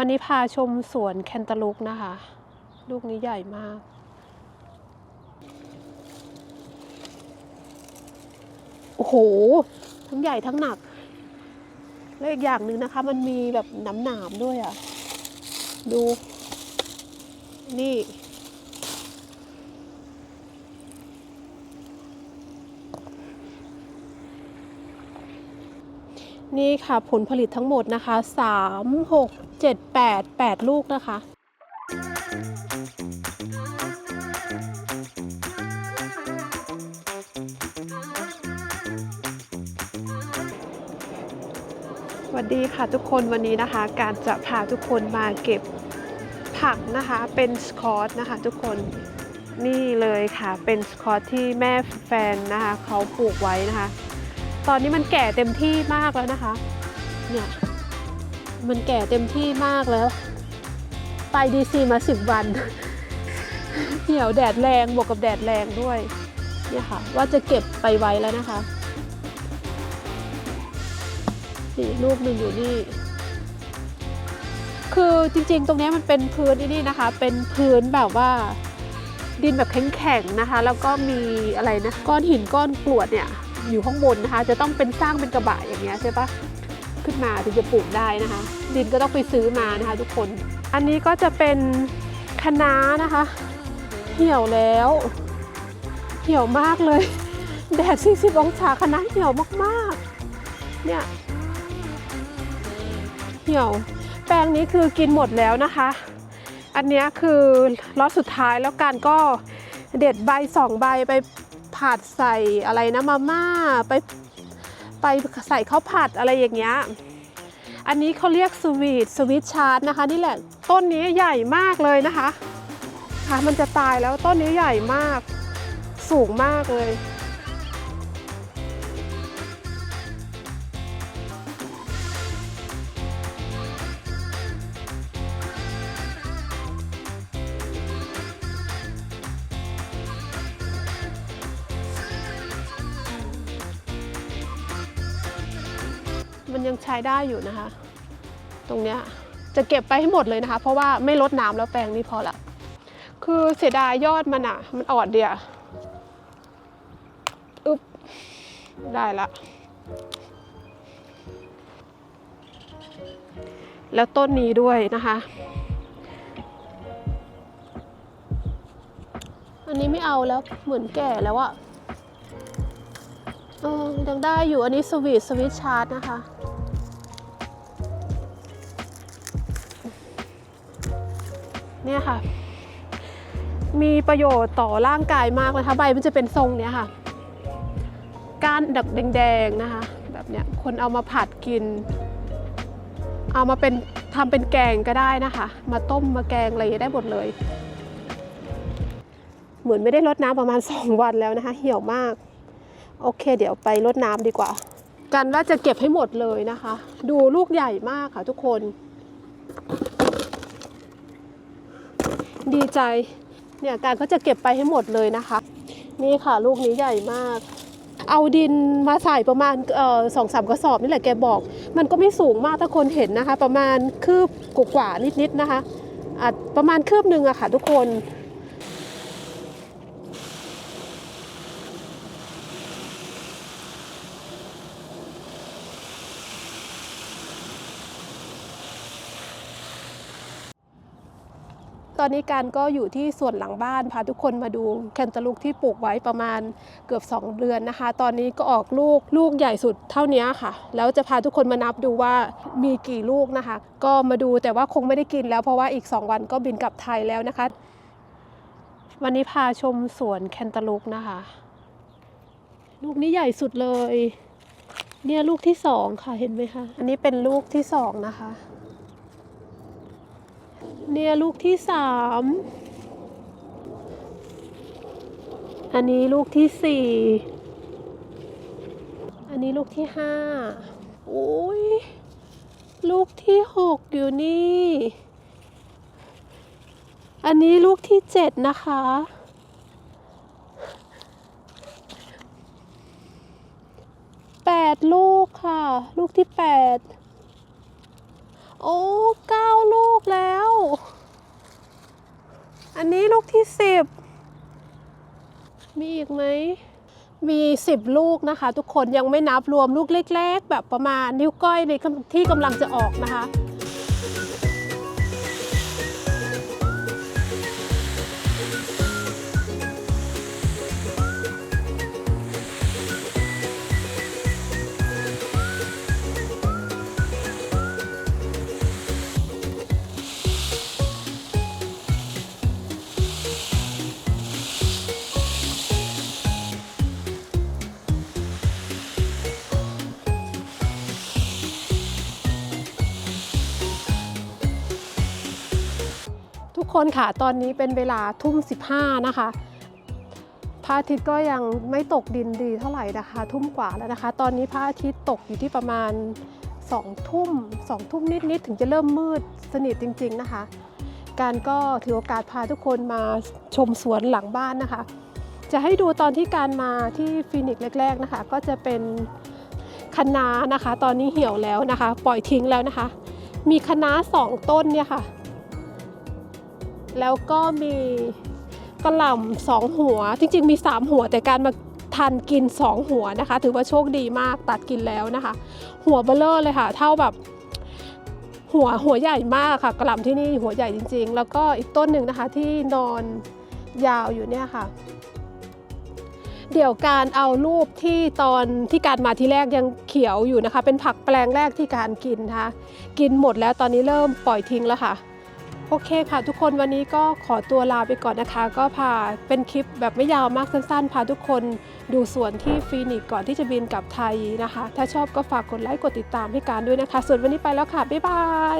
วันนี้พาชมสวนแคนตาลูปนะคะ ลูกนี้ใหญ่มาก โอ้โห ทั้งใหญ่ทั้งหนัก แล้วอีกอย่างหนึ่งนะคะ มันมีแบบหนามหนามๆด้วยอะ่ะ ดู นี่ นี่ค่ะผลผลิตทั้งหมดนะคะ 3 6 7 8 8 ลูกนะคะ สวัสดีค่ะทุกคนวันนี้นะคะ การจะพาทุกคนมาเก็บผักนะคะเป็นสคอตนะคะทุกคนนี่เลยค่ะเป็นสคอตที่แม่แฟนนะคะเขาปลูกไว้นะคะ ตอนนี้มันแก่เต็มที่มากแล้วนะคะเนี่ย มันแก่เต็มที่มากแล้ว ไปดีซีมาสิบวัน เหี่ยวแดดแรงบวกกับแดดแรงด้วยเนี่ยค่ะ ว่าจะเก็บไปไว้แล้วนะคะนี่ลูกหนึ่งอยู่นี่ คือจริงๆ ตรงนี้มันเป็นพื้นที่นี่นะคะ เป็นพื้นแบบว่าดินแบบแข็งๆนะคะ แล้วก็มีอะไรนะ ก้อนหินก้อนกรวดเนี่ย อยู่ข้างบนนะคะ จะต้องเป็นสร้างเป็นกระบะอย่างเงี้ยใช่ปะ ขึ้นมาถึงจะปลูกได้นะคะ ดินก็ต้องไปซื้อมานะคะทุกคน อันนี้ก็จะเป็นคะน้านะคะ เหี่ยวแล้ว เหี่ยวมากเลย แดด 40 องศาคะน้าเหี่ยวมากๆ เนี่ย เหี่ยว แปลงนี้คือกินหมดแล้วนะคะ อันนี้คือล็อตสุดท้ายแล้วกันก็เด็ดใบสองใบไปผัดใส่อะไรนะมาม่าไป ไปใส่ข้าวผัดอะไรอย่างเงี้ย อันนี้เขาเรียกสวีทสวีทชาร์ตนะคะ นี่แหละต้นนี้ใหญ่มากเลยนะคะค่ะมันจะตายแล้วต้นนี้ใหญ่มาก สูงมากเลย มันยังใช้ได้อยู่นะคะ ตรงเนี้ยจะเก็บไปให้หมดเลยนะคะ เพราะว่าไม่ลดน้ำแล้วแปลงนี้พอละ คือเสียดายยอดมันอะมันอ่อนเดียวอึ๊บได้ละ แล้วต้นนี้ด้วยนะคะ อันนี้ไม่เอาแล้วเหมือนแก่แล้วอะยังได้อยู่อันนี้สวีทสวิตชาร์จนะคะ เนี่ยค่ะ มีประโยชน์ต่อร่างกายมากนะคะ ใบมันจะเป็นทรงเนี้ยค่ะก้านดักแดงๆนะคะ แบบเนี้ยคนเอามาผัดกิน เอามาเป็นทำเป็นแกงก็ได้นะคะ มาต้มมาแกงอะไรได้หมดเลย เหมือนไม่ได้รดน้ำประมาณ 2 วันแล้วนะคะ เหี่ยวมาก โอเค เดี๋ยวไปรดน้ำดีกว่า กันว่าจะเก็บให้หมดเลยนะคะ ดูลูกใหญ่มากค่ะทุกคน ดีใจ เนี่ยการก็จะเก็บไปให้หมดเลยนะคะ นี่ค่ะลูกนี้ใหญ่มาก เอาดินมาใส่ประมาณสองสามกระสอบนี่แหละแกบอก มันก็ไม่สูงมากถ้าคนเห็นนะคะ ประมาณคืบกว่านิดๆนะคะ อาจประมาณคืบหนึ่งอะค่ะทุกคน ตอนนี้การก็อยู่ที่ส่วนหลังบ้านพาทุกคนมาดูแคนตาลูปที่ปลูกไว้ประมาณเกือบ 2 เดือนนะคะ ตอนนี้ก็ออกลูกลูกใหญ่สุดเท่านี้ค่ะ แล้วจะพาทุกคนมานับดูว่ามีกี่ลูกนะคะ ก็มาดูแต่ว่าคงไม่ได้กินแล้วเพราะว่าอีก 2 วันก็บินกลับไทยแล้วนะคะ วันนี้พาชมสวนแคนตาลูปนะคะ ลูกนี้ใหญ่สุดเลย เนี่ยลูกที่สองค่ะเห็นไหมคะ อันนี้เป็นลูกที่สองนะคะ เนี่ยลูกที่สาม อันนี้ลูกที่สี่ อันนี้ลูกที่ห้าโอ้ย ลูกที่หกอยู่นี่ อันนี้ลูกที่เจ็ดนะคะ แปดลูกค่ะ ลูกที่แปด โอ้เก้าลูกแลูกที่สิบมีอีกไหมมีสิบลูกนะคะ ทุกคนยังไม่นับรวมลูกเล็ก ๆ แบบประมาณนิ้วก้อยในที่กำลังจะออกนะคะ คนค่ะ ตอนนี้เป็นเวลาทุ่ม 15 นะคะพระอาทิตย์ก็ยังไม่ตกดินดีเท่าไหร่นะคะ ทุ่มกว่าแล้วนะคะ ตอนนี้พระอาทิตย์ตกอยู่ที่ประมาณ2ทุ่ม2ทุ่มนิดๆถึงจะเริ่มมืดสนิทจริง ๆนะคะ การก็ถือโอกาสพาทุกคนมาชมสวนหลังบ้านนะคะ จะให้ดูตอนที่การมาที่ฟินิกซ์แรก ๆนะคะ ก็จะเป็นคะน้านะคะ ตอนนี้เหี่ยวแล้วนะคะ ปล่อยทิ้งแล้วนะคะ มีคะน้าสองต้นเนี่ยค่ะ แล้วก็มีกระหล่ำสองหัว จริง ๆ มี 3 หัวแต่การมาทันกิน 2 หัวนะคะ ถือว่าโชคดีมากตัดกินแล้วนะคะ หัวเบลเลอร์เลยค่ะ เท่าแบบหัวหัวใหญ่มากค่ะกระหล่ำที่นี่หัวใหญ่จริง ๆ แล้วก็อีกต้นหนึ่งนะคะที่นอนยาวอยู่เนี่ยค่ะ เดี๋ยวการเอารูปที่ตอนที่การมาที่แรกยังเขียวอยู่นะคะ เป็นผักแปลงแรกที่การกินนะคะ กินหมดแล้วตอนนี้เริ่มปล่อยทิ้งแล้วค่ะ โอเคค่ะ ทุกคนวันนี้ก็ขอตัวลาไปก่อนนะคะ ก็พาเป็นคลิปแบบไม่ยาวมากสั้นๆ พาทุกคนดูสวนที่ฟีนิกก่อนที่จะบินกลับไทยนะคะ ถ้าชอบก็ฝากกดไลค์กดติดตามให้การด้วยนะคะ ส่วนวันนี้ไปแล้วค่ะ บ๊ายบาย